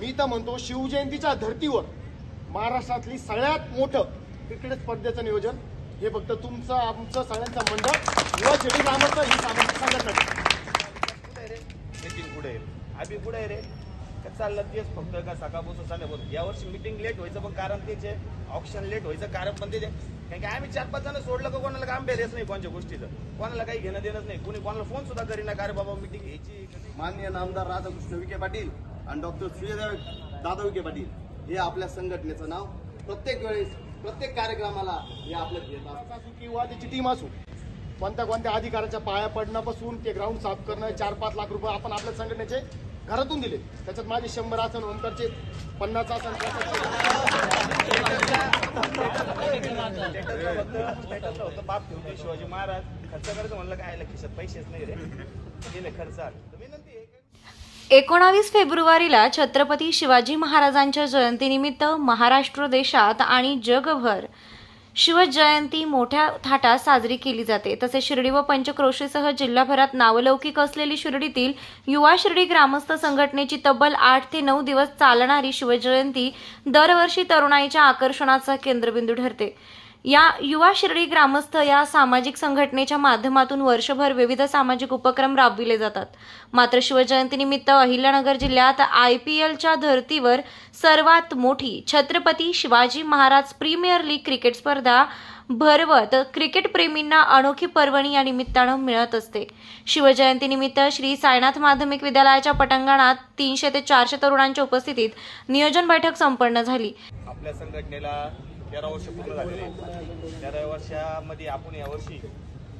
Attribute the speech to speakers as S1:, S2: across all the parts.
S1: मी तर म्हणतो शिवजयंतीच्या धर्तीवर महाराष्ट्रातली सगळ्यात मोठं क्रिकेट स्पर्धेचं नियोजन. हे फक्त तुमचं आमचं सगळ्यांचं मंडळ युवा शेडी ग्रामाचं ही सामाजिक संघटना आहे.
S2: कुठे रे नितीन कुठे आहे आम्ही कुठे आहे रे. का चाललं तेच फक्त का सकाळपासून संध्यापासून यावर्षी मिटिंग लेट व्हायचं पण कारण तेच आहे. ऑप्शन लेट व्हायचं कारण पण तेच आहे. कारण की आम्ही चार पाच जण सोडलं का कोणाला काम बेरेच नाही कोणत्या गोष्टीचं. कोणाला काही घेणं देणंच नाही. कोणी कोणाला फोन सुद्धा करीना का रे बाबा मिटिंग घ्यायची?
S3: माननीय नामदार राधाकृष्ण विखे पाटील आणि डॉक्टर सूर्यदेव दादा विखे पाटील हे आपल्या संघटनेचं नाव प्रत्येक वेळेस प्रत्येक कार्यक्रमाला हे आपलं घेत
S1: असू किंवा त्याची टीम असू कोणत्या कोणत्या अधिकाऱ्याच्या पाया पडण्यापासून ते ग्राउंड साफ करणं चार पाच लाख रुपये आपण आपल्या संघटनेचे घरातून दिले. त्याच्यात माझे शंभर आसन ओमकारचे पन्नास आसन
S2: बाप ठेवते शिवाजी महाराज खर्च करायचं म्हणलं काय खिशात पैसेच नाही रे. गेले खर्चात तर विनंती
S4: एकोणावीस फेब्रुवारीला छत्रपती शिवाजी महाराजांच्या जयंतीनिमित्त महाराष्ट्र देशात आणि जगभर शिवजयंती मोठ्या थाटात साजरी केली जाते. तसेच शिर्डी व पंचक्रोशीसह जिल्हाभरात नावलौकिक असलेली शिर्डीतील युवा शिर्डी ग्रामस्थ संघटनेची तब्बल आठ ते नऊ दिवस चालणारी शिवजयंती दरवर्षी तरुणाईच्या आकर्षणाचा केंद्रबिंदू ठरते. या युवा शिर्डी ग्रामस्थ या सामाजिक संघटनेच्या माध्यमातून वर्षभर विविध सामाजिक उपक्रम राबविले जातात. मात्र शिवजयंतीनिमित्त अहिल्यानगर जिल्ह्यात आय पी एलच्या धर्तीवर सर्वात मोठी Chhatrapati Shivaji Maharaj premier league cricket स्पर्धा भरवत क्रिकेटप्रेमींना अनोखी पर्वणी या निमित्तानं मिळत असते. शिवजयंतीनिमित्त श्री साईनाथ माध्यमिक विद्यालयाच्या पटांगणात तीनशे ते चारशे तरुणांच्या उपस्थितीत नियोजन बैठक संपन्न झाली.
S2: आपल्या संघटनेला तेरा वर्ष पूर्ण झालेले आहेत. तेरा वर्षामध्ये आपण यावर्षी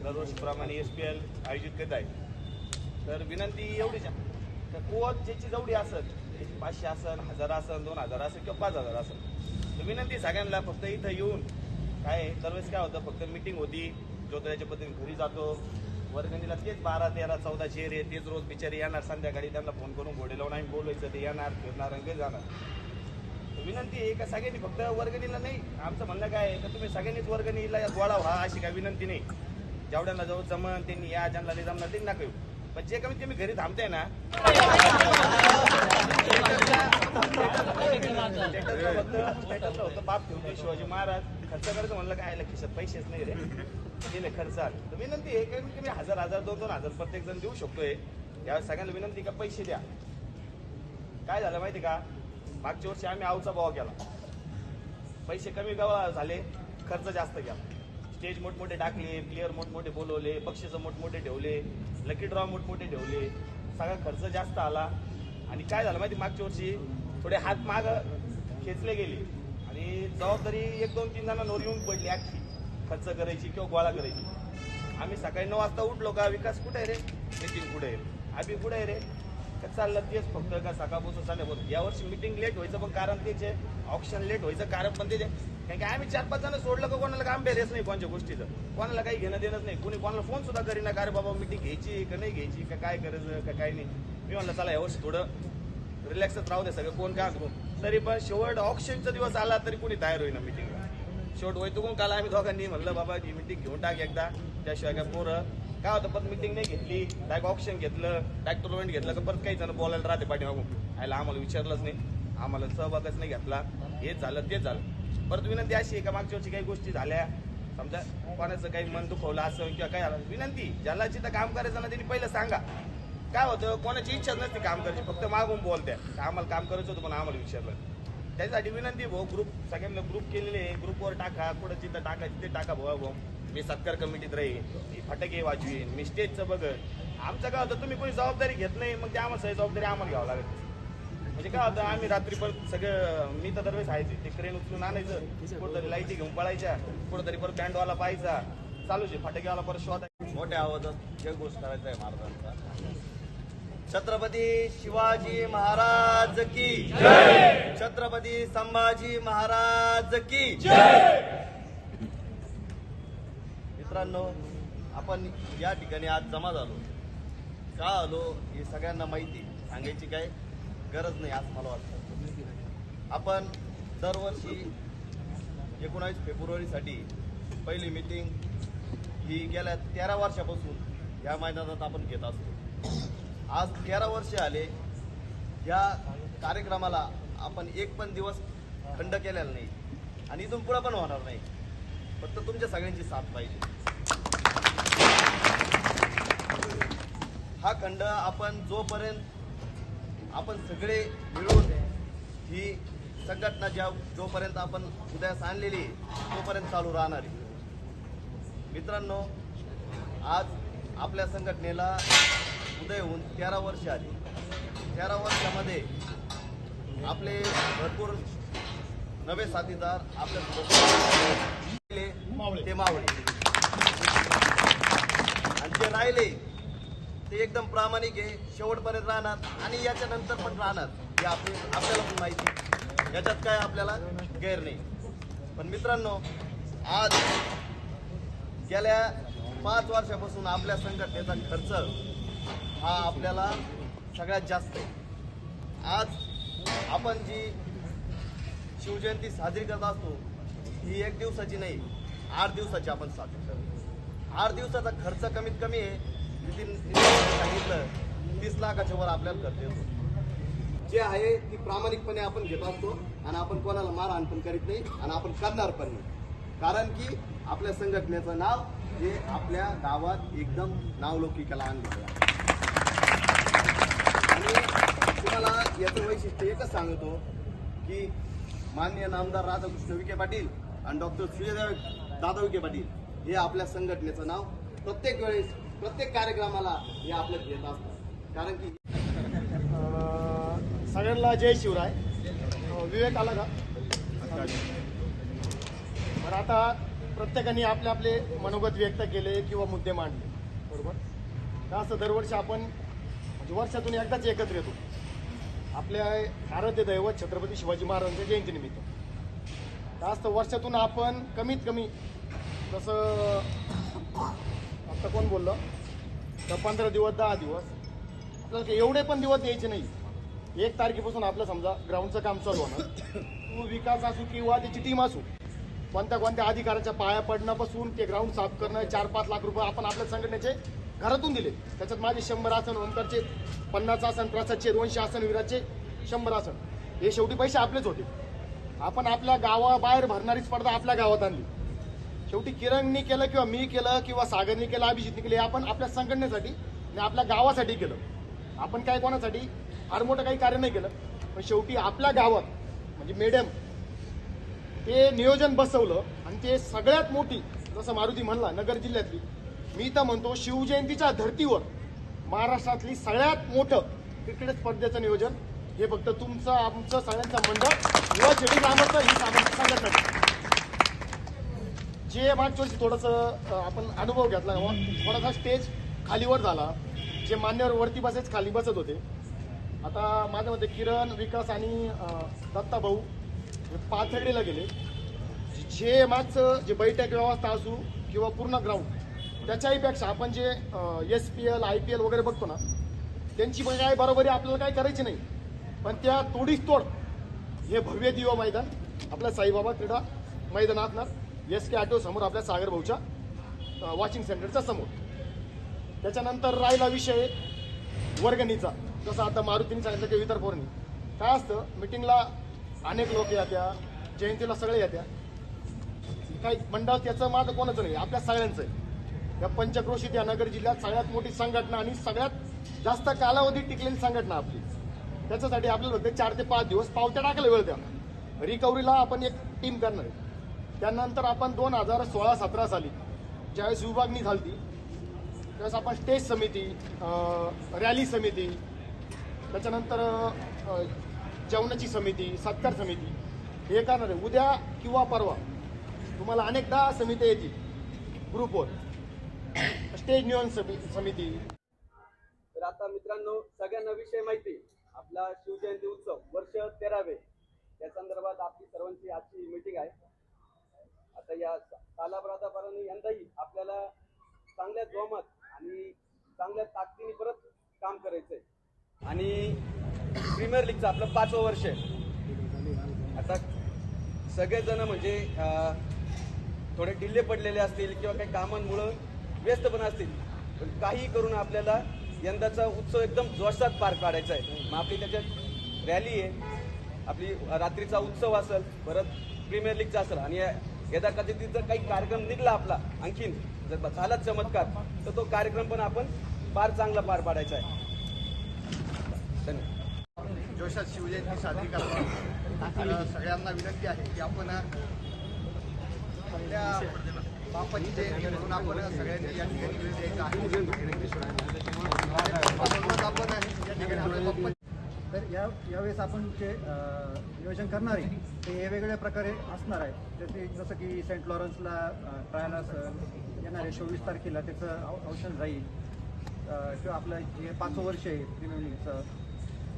S2: दरवर्षीप्रमाणे एस पी एल आयोजित करत आहे. तर विनंती एवढीच तर कोच ज्याची जेवढी असेल त्याची पाचशे असेल हजार असेल दोन हजार असेल किंवा पाच हजार असेल तर विनंती सगळ्यांना फक्त इथं येऊन काय दरवेळेस काय होतं फक्त मिटिंग होती ज्योतिराच्या पद्धतीने घरी जातो. वर्गणीला तेच बारा तेरा चौदा चेहरे तेच रोज बिचारे येणार संध्याकाळी त्यांना फोन करून घोडे लावून आम्ही बोलवायचं ते येणार फिरणार आणि घरी जाणार. विनंती आहे का सगळ्यांनी फक्त वर्गणीला नाही. आमचं म्हणणं काय आहे का तुम्ही सगळ्यांनीच वर्गणीला गोळा व्हा अशी काय विनंती नाही. जेवढ्यांना जाऊ जमन त्यांनी या ज्यांना नाही जमणार त्यांनी नका येऊ पण जे कमीत कमी घरी थांबताय ना स्टेटसला होतं बाप ठेवतो शिवाजी महाराज. खर्च करायचं म्हणलं काय आलं खिशात पैसेच नाही रे. गेले खर्चात तर विनंती आहे कमीत कमी हजार हजार दोन दोन हजार प्रत्येक जण देऊ शकतोय. या सगळ्यांना विनंती का पैसे द्या. काय झालं माहिती का? मागच्या वर्षी आम्ही आवचा भाव केला. पैसे कमी झाले खर्च जास्त केला. स्टेज मोठमोठे टाकले प्लेअर मोठमोठे बोलवले बक्षिसं मोठमोठे ठेवले लकी ड्रॉ मोठमोठे ठेवले सगळा खर्च जास्त आला. आणि काय झालं माहिती मागच्या वर्षी? थोडे हात माग खेचले गेले. आणि जबाबदारी एक दोन तीन जणांवर येऊन पडली अख्खी खर्च करायची किंवा गोळा करायची. आम्ही सकाळी नऊ वाजता उठलो का विकास कुठे आहे रे? नितीन कुठे आहे? आम्ही कुठे आहे रे? चाललं तेच फक्त का सकाळपासून संध्यापासून यावर्षी मिटिंग लेट व्हायचं पण कारण तेच आहे. ऑप्शन लेट व्हायचं कारण पण तेच आहे. कारण की आम्ही चार पाच जण सोडलं का कोणाला काम बेरेच नाही कोणत्या गोष्टीचं. कोणाला काही घेणं देणंच नाही. कोणी कोणाला फोन सुद्धा करीना का रे बाबा मिटिंग घ्यायची का नाही घ्यायची का काय करायचं का काय नाही. मी म्हणलं चला यावर्षी थोडं रिलॅक्सच राहू दे सगळं. कोण काय करू? तरी पण शेवट ऑप्शनचा दिवस आला तरी कोणी तयार होईना मिटिंगला शेवट वैतुकून काल आम्ही दोघांनी म्हणलं बाबा ही मिटिंग घेऊन टाक एकदा. त्याशिवाय काय पोरं काय होतं परत मिटिंग नाही घेतली डायरेक्ट ऑप्शन घेतलं डायरेक्ट टुर्नामेंट घेतलं तर परत काही जण बोलायला राहते पाठीमागून. आयला आम्हाला विचारलंच नाही आम्हाला सहभागच नाही घेतला. हे झालं तेच झालं. परत विनंती अशी आहे का मागच्या वर्षी काही गोष्टी झाल्या? समजा कोणाचं काही मन दुखवलं असं किंवा काय झालं विनंती ज्याला जिथं काम करायचं ना त्यांनी पहिलं सांगा. काय होतं कोणाची इच्छा नसते काम करायची फक्त मागून बोलत्या. आम्हाला काम करायचं होतं पण आम्हाला विचारलं. त्याच्यासाठी विनंती भाऊ ग्रुप सगळ्यांना ग्रुप केलेले आहे. ग्रुपवर टाका कुठं जिथं टाका तिथे टाका भाऊ भाऊ. मी सत्कार कमिटीत राहील मी फटाके वाजवीन मी स्टेजचं बघत आमचं काय होतं तुम्ही कोणी जबाबदारी घेत नाही मग ते आम्हाला सगळी जबाबदारी आम्हाला घ्यावं लागत म्हणजे काय होतं आम्ही रात्री पण सगळं मी तर दरवेळेस आहे ते क्रेन उचलून आणायचं कुठंतरी लाईटी घेऊन पळायच्या कुठंतरी परत बँडवाला पाहायचा. चालूच आहे फटाकेवाला परत शोधायचा
S3: मोठ्या आवाजात जयघोष करायचा आहे महाराजांचा. छत्रपती शिवाजी महाराज की छत्रपती संभाजी महाराज की मित्रांनो आपण या ठिकाणी आज जमा झालो. का आलो हे सगळ्यांना माहिती सांगायची काय गरज नाही असं मला वाटतं. आपण दरवर्षी एकोणावीस फेब्रुवारीसाठी पहिली मीटिंग ही गेल्या तेरा वर्षापासून या मैदानात आपण घेत असतो. आज तेरा वर्षे आले या कार्यक्रमाला आपण एक पण दिवस खंड केलेला नाही. आणि इथून पुढं पण होणार नाही. फक्त तुमच्या सगळ्यांची साथ पाहिजे. हा खंड आपण जोपर्यंत आपण सगळे मिळून ही संघटना ज्या जोपर्यंत आपण उदयास आणलेली तोपर्यंत चालू राहणार आहे. मित्रांनो आज आपल्या संघटनेला उदय होऊन तेरा वर्ष आली. तेरा वर्षामध्ये आपले भरपूर नवे साथीदार आपल्या
S1: राहिले
S3: ते मावळे. आणि जे राहिले ते एकदम प्रामाणिक आहे शेवटपर्यंत राहणार आणि याच्या नंतर पण राहणार हे आपली आपल्याला पण माहिती आहे. याच्यात काय आपल्याला गैर नाही. पण मित्रांनो आज गेल्या पाच वर्षापासून आपल्या संघटनेचा खर्च हा आपल्याला सगळ्यात जास्त आहे. आज आपण जी शिवजयंती साजरी करत असतो ही एक दिवसाची नाही आठ दिवसाची आपण साजरी करतो आठ दिवसाचा खर्च कमीत कमी आहे. नितीन सांगितलं तीस लाखाच्या वर आपल्याला खर्च येतो. जे आहे ती प्रामाणिकपणे आपण घेत असतो आणि आपण कोणाला मारहाण पण करीत नाही आणि आपण करणार पण नाही. कारण की आपल्या संघटनेचं नाव हे आपल्या गावात एकदम नावलौकिकाला आणलं आणि तुम्हाला याचं वैशिष्ट्य एकच सांगतो की माननीय नामदार राधाकृष्ण विखे पाटील आणि डॉक्टर सूर्यदेव दादा विखे पाटील हे आपल्या संघटनेचं नाव प्रत्येक वेळेस प्रत्येक कार्यक्रमाला हे आपल्यात घेत असतात. कारण की
S1: सगळ्यांना जय शिवराय. विवेक आला का बरं आता प्रत्येकाने आपले आपले मनोगत व्यक्त केले किंवा मुद्दे मांडले. बरोबर? का असं दरवर्षी आपण म्हणजे वर्षातून एकदाच एकत्र येतो. आपल्या आराध्य दैवत छत्रपती शिवाजी महाराजांच्या जयंतीनिमित्त. जास्त वर्षातून आपण कमीत कमी जसं आता कोण बोललं? तर पंधरा दिवस दहा दिवस. आपल्याला एवढे पण दिवस द्यायचे नाही. एक तारखेपासून आपलं समजा ग्राउंडचं काम चालू होणार. तू विकास असू किंवा त्याची टीम असू कोणत्या कोणत्या अधिकाऱ्याच्या पाया पडण्यापासून ते ग्राउंड साफ करणं चार पाच लाख रुपये आपण आपल्या संघटनेचे घरातून दिले. त्याच्यात माझे शंभर आसन ओमकारचे पन्नास आसन प्रसादचे दोनशे आसन विराजचे शंभर आसन. हे शेवटी पैसे आपलेच होते. आपण आपल्या गावाबाहेर भरणारी स्पर्धा आपल्या गावात आणली. शेवटी किरणनी केलं किंवा मी केलं किंवा सागरनी केलं अभिजितनी केलं हे आपण आपल्या संघटनेसाठी आणि आपल्या गावासाठी केलं. आपण काय कोणासाठी? फार मोठं काही कार्य नाही केलं. पण शेवटी आपल्या गावात म्हणजे मॅडम ते नियोजन बसवलं आणि ते सगळ्यात मोठी जसं मारुती म्हणला नगर जिल्ह्यातली मी तर म्हणतो शिवजयंतीच्या धर्तीवर महाराष्ट्रातली सगळ्यात मोठं क्रिकेट स्पर्धेचं नियोजन हे फक्त तुमचं आमचं सगळ्यांचं मंडळ युवा शेडी ग्रामाचं ही सामाजिक जे मागच्या वर्षी थोडंसं आपण अनुभव घेतला थोडासा स्टेज खालीवर झाला. जे मान्यवर वरती बसेच खाली बसत होते. आता माझ्या मते किरण विकास आणि दत्ता भाऊ पाथर्डीला गेले. जे मागचं जे बैठक व्यवस्था असू किंवा पूर्ण ग्राउंड त्याच्याही पेक्षा आपण जे S P L I P L वगैरे बघतो ना त्यांची पण काय बरोबरी आपल्याला काय करायची नाही. पण त्या तोडीस तोड हे भव्य दिवा मैदान आपल्या साईबाबा क्रीडा मैदानात असणार एस के ऑटो समोर आपल्या सागर भाऊच्या वॉचिंग सेंटरच्या समोर. त्याच्यानंतर राहिला विषय वर्गणीचा. जसं आता मारुतीने सांगितलं की वितर पौर्णी काय असतं मिटिंगला अनेक लोक येत्या जयंतीला सगळे येत्या. काही मंडळ त्याचं माझं कोणाचं नाही आपल्या सगळ्यांचं आहे. या पंचक्रोशीत या नगर जिल्ह्यात सगळ्यात मोठी संघटना आणि सगळ्यात जास्त कालावधी टिकलेली संघटना आपली. त्याच्यासाठी आपल्याला ते चार ते पाच दिवस पावत्या टाकायला वेळ द्या. रिकव्हरीला आपण एक टीम करणार आहे. त्यानंतर आपण दोन हजार सोळा सतरा साली ज्यावेळेस विभागणी झाली त्यावेळेस आपण स्टेज समिती रॅली समिती त्याच्यानंतर जेवणाची समिती सत्कार समिती हे करणार आहे. उद्या किंवा परवा तुम्हाला अनेकदा समित्या येतील. ग्रुपवर स्टेज नियोजन समि- समिती.
S5: तर आता मित्रांनो सगळ्यांना विषय माहिती. आपला शिवजयंती उत्सव वर्ष तेरावे. या संदर्भात आपली सर्वांची आजची मीटिंग आहे. आता या कालापराधाप्रमाणे यंदाही आपल्याला चांगल्या जोमात आणि चांगल्या ताकदीने परत काम करायचंय. आणि प्रीमियर लीगचं आपलं पाचवं वर्ष आहे. आता सगळेजण म्हणजे थोडे डिल्ले पडलेले असतील किंवा काही कामांमुळं व्यस्तपणा असतील. पण काही करून आपल्याला यंदाचा उत्सव एकदम जोशात पार पाडायचा आहे. मग आपली त्याच्यात रॅली आहे. आपली रात्रीचा उत्सव असेल परत प्रीमियर लीगचा असेल. आणि यदा कदाचित जर काही कार्यक्रम निघला आपला आणखीन जर झालाच चमत्कार तर तो कार्यक्रम पण आपण फार चांगला पार पाडायचा आहे. धन्यवाद.
S1: जोशात शिवजयंती साजरी करा सगळ्यांना विनंती आहे की आपण आपल्या बापाची जयंती म्हणून आपण सगळ्यांनी या ठिकाणी वेळ द्यायचा आहे. या ठिकाणी आपल्या
S6: तर या यावेळेस आपण जे नियोजन करणार आहे ते वेगवेगळ्या प्रकारे असणार आहे. जसे जसं की सेंट लॉरन्सला ट्रायल असेल येणार आहे चोवीस तारखेला त्याचं औ- औषध राहील. किंवा आपलं जे पाचवं वर्ष आहे प्रीमियर लीगचं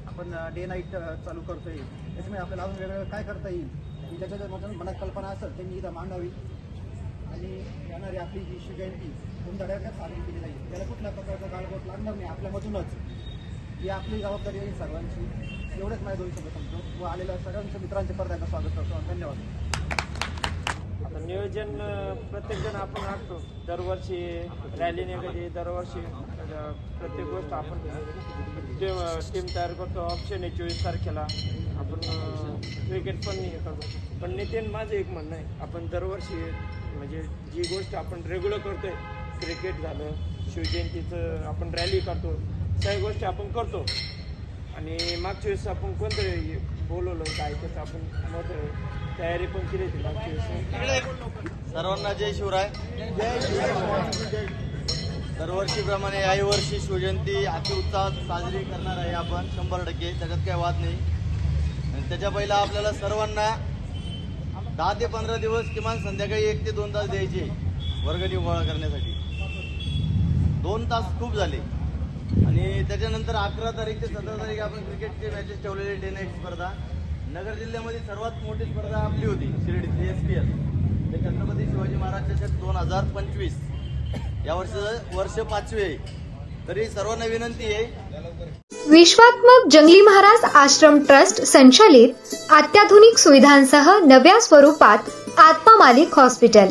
S6: आपण डे नाईट चालू करतोय. त्याच्यामुळे आपल्याला अजून वेगवेगळं काय करता येईल त्याच्या जर मनात कल्पना असेल त्यांनी इथं मांडावी. आणि येणारी आपली जी शिवजयंती धडाक्यात साजरी केली जाईल. त्याला कुठल्या प्रकारचा गाळबोट लागणार नाही आपल्यामधूनच ही आपली जबाबदारी आहे सर्वांची. एवढंच माझ्या दोन शब्द समजतो व आलेल्या सगळ्यांच्या मित्रांचे पडद्याचं स्वागत करतो धन्यवाद.
S7: आता नियोजन प्रत्येकजण आपण राखतो दरवर्षी रॅली निघाली दरवर्षी प्रत्येक गोष्ट आपण टीम तयार करतो. ऑप्शन आहे चोवीस तारखेला. आपण क्रिकेट पण हे करतो पण नितीन माझं एक म्हणणं आहे. आपण दरवर्षी म्हणजे जी गोष्ट आपण रेग्युलर करतोय क्रिकेट झालं शिवजयंतीचं आपण रॅली करतो सगळ्या गोष्टी आपण करतो. आणि मागच्या वेळेस आपण कोणतं हे बोलवलं काय त्याचं आपण मोठं तयारी पण केली होती मागच्या वेळेस.
S3: सर्वांना जय शिवराय. दरवर्षीप्रमाणे याही वर्षी शिवजयंती अतिउत्साहात साजरी करणार आहे आपण शंभर टक्के. त्याच्यात काही वाद नाही. आणि त्याच्या पहिला आपल्याला सर्वांना दहा ते पंधरा दिवस किमान संध्याकाळी एक ते दोन तास द्यायचे वर्गणी गोळा करण्यासाठी. दोन तास खूप झाले. आणि त्याच्यानंतर अकरा तारीख ते सतरा तारीख आपण क्रिकेटचे मॅचेस ठेवलेले डे नाईट स्पर्धा. नगर जिल्ह्यामध्ये सर्वात मोठी स्पर्धा आपली होती शिर्डीतली एस पी एल ते छत्रपती शिवाजी महाराज चषक दोन हजार पंचवीस. या वर्ष वर्ष पाचवे आहे. तरी सर्वांना विनंती आहे.
S8: विश्वात्मक जंगली महाराज आश्रम ट्रस्ट संचालित अत्याधुनिक सुविधांसह नव्या स्वरूपात आत्मा मालिक हॉस्पिटल.